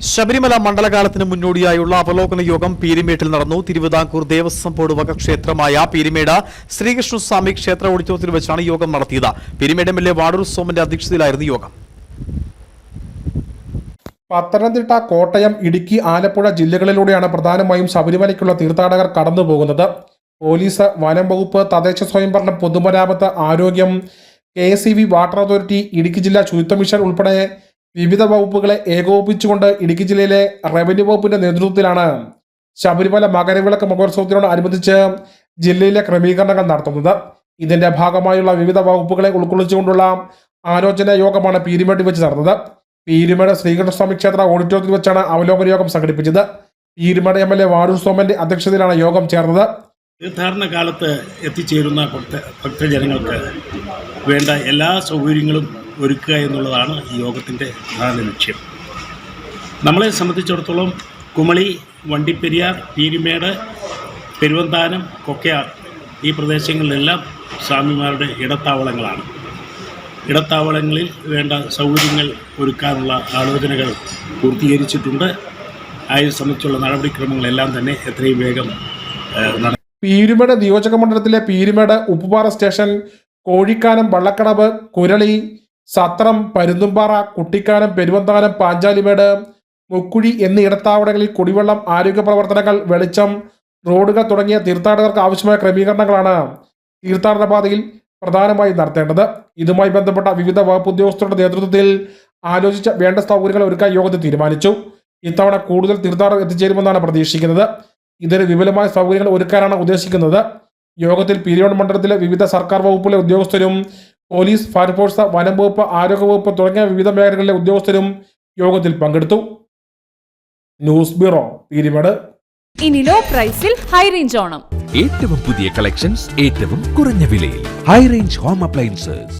ശബരിമല മണ്ഡലകാലത്തിന് മുന്നോടിയായുള്ള അവലോകന യോഗം പീരിമേട്ടിൽ നടന്നു. തിരുവിതാംകൂർ ദേവസ്വം ബോർഡ് വക ക്ഷേത്രമായ പീരിമേട് ശ്രീകൃഷ്ണസ്വാമി ക്ഷേത്ര ഓഡിറ്റോറിയത്തിൽ വെച്ചാണ് യോഗം നടത്തിയത്. Peermade M L A Vazhoor സോമന്റെ അധ്യക്ഷതയിലായിരുന്നു യോഗം. പത്തനംതിട്ട കോട്ടയം ഇടുക്കി ആലപ്പുഴ ജില്ലകളിലൂടെയാണ് പ്രധാനമായും ശബരിമലയ്ക്കുള്ള തീർത്ഥാടകർ കടന്നു പോകുന്നത്. പോലീസ് വനം വകുപ്പ് തദ്ദേശ സ്വയംഭരണം പൊതുമരാമത്ത് ആരോഗ്യം K S water authority Idukki ജില്ലാ ശുചിത്വ മിഷൻ ഉൾപ്പെടെ വിവിധ വകുപ്പുകളെ ഏകോപിപ്പിച്ചുകൊണ്ട് ഇടുക്കി ജില്ലയിലെ റവന്യൂ വകുപ്പിന്റെ നേതൃത്വത്തിലാണ് ശബരിമല മകരവിളക്ക് മഹോത്സവത്തിനോടനുബന്ധിച്ച് ജില്ലയിലെ ക്രമീകരണങ്ങൾ നടത്തുന്നത്. ഇതിന്റെ ഭാഗമായുള്ള വിവിധ വകുപ്പുകളെ ഉൾക്കൊള്ളിച്ചുകൊണ്ടുള്ള ആലോചന യോഗമാണ് പീരുമേട്ടിൽ വെച്ച് നടന്നത്. പീരുമേട് ശ്രീകൃഷ്ണസ്വാമി ക്ഷേത്ര ഓഡിറ്റോറിയത്തിൽ വെച്ചാണ് അവലോകന യോഗം സംഘടിപ്പിച്ചത്. Peermade M L A Vazhoor സോമന്റെ അധ്യക്ഷതയിലാണ് യോഗം ചേർന്നത്. തീർത്ഥാടന കാലത്ത് എത്തിച്ചേരുന്ന ഭക്ത ഭക്തജനങ്ങൾക്ക് വേണ്ട എല്ലാ സൗകര്യങ്ങളും ഒരുക്കുക എന്നുള്ളതാണ് യോഗത്തിന്റെ പ്രധാന ലക്ഷ്യം. നമ്മളെ സംബന്ധിച്ചിടത്തോളം കുമളി വണ്ടിപ്പെരിയാർ പീരിമേട് പെരുവന്താനം കൊക്കയാർ ഈ പ്രദേശങ്ങളിലെല്ലാം സ്വാമിമാരുടെ ഇടത്താവളങ്ങളാണ്. ഇടത്താവളങ്ങളിൽ വേണ്ട സൗകര്യങ്ങൾ ഒരുക്കാനുള്ള ആലോചനകൾ പൂർത്തീകരിച്ചിട്ടുണ്ട്. അതിനെ സംബന്ധിച്ചുള്ള നടപടിക്രമങ്ങളെല്ലാം തന്നെ എത്രയും വേഗം പീരുമേട് നിയോജക മണ്ഡലത്തിലെ പീരുമേട് ഉപ്പുപാറ സ്റ്റേഷൻ കോഴിക്കാനം വള്ളക്കടവ് കുരളി സത്രം പരുന്തുംപാറ കുട്ടിക്കാനം പെരുവന്താനം പാഞ്ചാലിമേട് മുക്കുഴി എന്നീ ഇടത്താവടങ്ങളിൽ കുടിവെള്ളം ആരോഗ്യ പ്രവർത്തനങ്ങൾ വെളിച്ചം റോഡുകൾ തുടങ്ങിയ തീർത്ഥാടകർക്ക് ആവശ്യമായ ക്രമീകരണങ്ങളാണ് തീർത്ഥാടന പാതയിൽ പ്രധാനമായും നടത്തേണ്ടത്. ഇതുമായി ബന്ധപ്പെട്ട വിവിധ വകുപ്പ് ഉദ്യോഗസ്ഥരുടെ നേതൃത്വത്തിൽ ആലോചിച്ച വേണ്ട സൗകര്യങ്ങൾ ഒരുക്കാൻ യോഗത്തിൽ തീരുമാനിച്ചു. ഇത്തവണ കൂടുതൽ തീർത്ഥാടകർ എത്തിച്ചേരുമെന്നാണ് പ്രതീക്ഷിക്കുന്നത്. ഇതിന് വിപുലമായ സൗകര്യങ്ങൾ ഒരുക്കാനാണ് ഉദ്ദേശിക്കുന്നത്. യോഗത്തിൽ പീരിയോൺ മണ്ഡലത്തിലെ വിവിധ സർക്കാർ വകുപ്പിലെ ഉദ്യോഗസ്ഥരും പോലീസ് ഫയർഫോഴ്സ് വനം വകുപ്പ് ആരോഗ്യ വകുപ്പ് തുടങ്ങിയ വിവിധ മേഖലകളിലെ ഉദ്യോഗസ്ഥരും യോഗത്തിൽ പങ്കെടുത്തു. News bureau Peermade. ഇനി ലോ പ്രൈസിൽ ഹൈ റേഞ്ച് ഓണം. ഏറ്റവും പുതിയ കളക്ഷൻസ് ഏറ്റവും കുറഞ്ഞ വിലയിൽ. High range home appliances